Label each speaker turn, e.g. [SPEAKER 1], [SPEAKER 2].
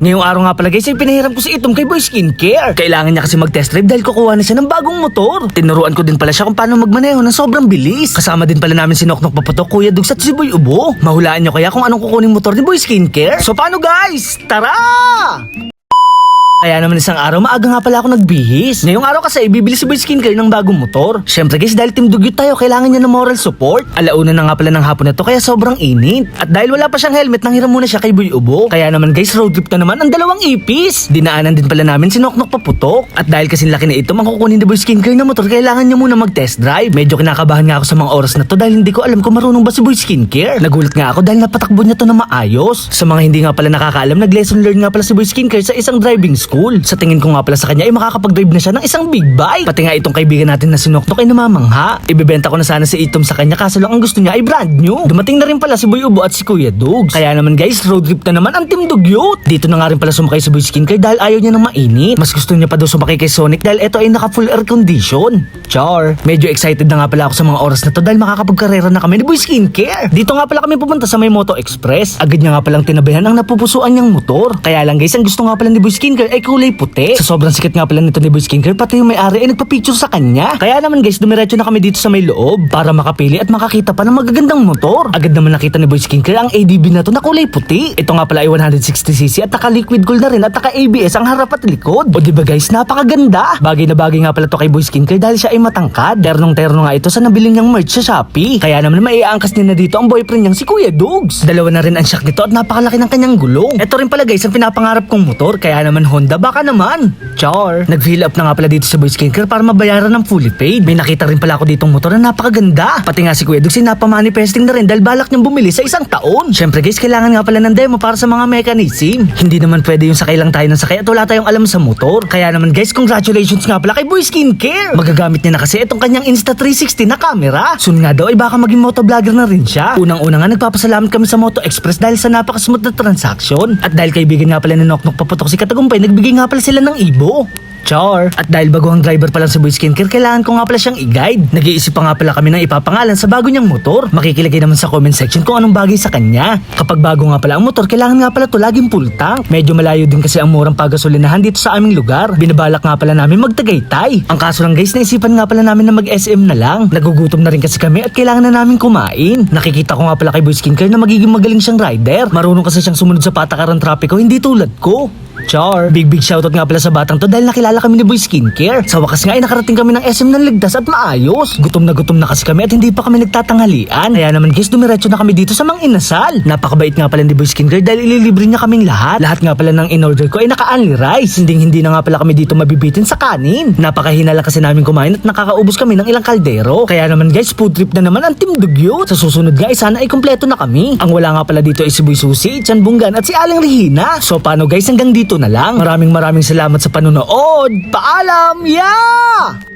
[SPEAKER 1] Ngayong araw nga pala guys ay pinahiram ko si Itom kay Boy Skincare. Kailangan niya kasi mag-test drive dahil kukuha na siya ng bagong motor. Tinuruan ko din pala siya kung paano magmaneho ng sobrang bilis. Kasama din pala namin si Noknok Paputok, Kuya Dugs at si Boy Ubo. Mahulaan niyo kaya kung anong kukunin motor ni Boy Skincare? So paano guys? Tara! Kaya naman isang araw, maaga nga pala ako nagbihis. Ngayong araw kasi, bibili si Boy Skincare ng bagong motor. Siyempre guys, dahil team dugyot tayo, kailangan niya ng moral support. Alauna na nga pala ng hapon na to, kaya sobrang init. At dahil wala pa siyang helmet, nanghiram muna siya kay Boy Ubo. Kaya naman guys, road trip na naman ang dalawang ipis. Dinaanan din pala namin si Noknok Paputok. At dahil kasi laki na ito, kukunin ni Boy Skincare na motor, kailangan niya muna mag-test drive. Medyo kinakabahan nga ako sa mga oras na to dahil hindi ko alam kung marunong ba si Boy Skincare. Nagulat nga ako dahil napatakbo niya to na maayos. Sa mga hindi nga pala nakakaalam, nag-lesson learn nga pala si Boy Skincare sa isang driving school. Sa tingin ko nga pala sa kanya ay makakapag-drive na siya ng isang big bike. Pati nga itong kaibigan natin na si Noknok ay namamangha. Ibebenta ko na sana si Itom sa kanya kaso lang ang gusto niya ay brand new. Dumating na rin pala si Boy Ubo at si Kuya Dugs. Kaya naman guys, road trip na naman ang Team Dugyot. Dito na nga rin pala sumakay si Boy Skincare dahil ayaw niya ng mainit. Mas gusto niya pa daw sumakay kay Sonic dahil ito ay naka full air condition. Char. Medyo excited na nga pala ako sa mga oras na to dahil makakapagkarera na kami ni Boy Skincare. Dito nga pala kami pupunta sa may Moto Express. Agad niya nga palang tinabihan ang napupusuan niyang motor. Kaya lang guys, ang gusto nga pala ni Boy Skincare ay kulay puti. Sa sobrang sikat nga pala nito ni Boy Skincare, pati yung may-ari ay nagpa-picture sa kanya. Kaya naman guys, dumiretso na kami dito sa may loob para makapili at makakita pa ng magagandang motor. Agad naman nakita ni Boy Skincare ang ADB na to na kulay puti. Ito nga pala ay 160cc at naka-liquid gold na rin at naka-ABS ang harap at likod. O diba guys, napakaganda. Bagay na bagay nga pala to kay Boy Skincare dahil siya ay matangkad. Ternong-terno nga ito sa nabili niyang merch sa Shopee. Kaya naman maiaangkas niya na dito ang boyfriend niyang si Kuya Dugs. Dalawa na rin ang shock nito at napakalaki ng kanyang gulong. Ito rin pala guys ang pinapangarap kong motor. Kaya naman Honda, baka naman. Char. Nag-fill up na nga pala dito sa Boy Skincare para mabayaran ng fully paid. May nakita rin pala ako ditong motor na napakaganda. Pati nga si Kuya Dugs ay napamanifesting na rin dahil balak niyang bumili sa isang taon. Siyempre guys, kailangan nga pala ng demo para sa mga mechanism. Hindi naman pwede yung sakay lang tayo ng sakay at wala tayong alam sa motor. Kaya naman guys, congratulations nga pala kay Boy Skincare. Magagamit niya na kasi itong kanyang Insta360 na camera. Soon nga daw ay baka maging motovlogger na rin siya. Unang-una nga nagpapasalamat kami sa Moto Express dahil sa napakasmooth na transaction. At dahil kaibigan nga pala ni Noknok paputok si Katagumpay, nagbigay nga pala sila ng ibo. Char. At dahil baguhang driver pa lang sa Boy Skincare, kailangan ko nga pala siyang i-guide. Nag-iisip pa nga pala kami ng ipapangalan sa bago niyang motor. Makikilagay naman sa comment section kung anong bagay sa kanya. Kapag bago nga pala ang motor, kailangan nga pala to laging full tank. Medyo malayo din kasi ang murang pagasolinahan dito sa aming lugar. Binabalak nga pala namin magtagaytay. Ang kaso lang guys, naisipan nga pala namin na mag-SM na lang. Nagugutom na rin kasi kami at kailangan na namin kumain. Nakikita ko nga pala kay Boy Skincare na magiging magaling siyang rider. Marunong kasi siyang sumunod sa patakaran trapiko, hindi tulad ko. Char. Big big shoutout nga pala sa batang to dahil nakilala kami ni Boy Skincare. Sa wakas nga ay nakarating kami ng SM ng ligtas at maayos. Gutom na gutom na kasi kami at hindi pa kami nagtatanghalian. Kaya naman guys, dumiretso na kami dito sa Mang Inasal. Napakabait nga pala ni Boy Skincare dahil ililibre niya kaming lahat. Lahat nga pala ng in-order ko ay naka-only rice. Hindi hindi na nga pala kami dito mabibitin sa kanin. Napakahina lang kasi namin kumain at nakakaubos kami ng ilang kaldero. Kaya naman guys, food trip na naman ang Team Dugyot. Sa susunod ay sana ay kumpleto na kami. Ang wala nga pala dito ay si Boy Susi, Chan Bunggan at si Aling Rihina. So paano guys, hanggang dito na lang. Maraming maraming salamat sa panonood. Paalam! Yeah!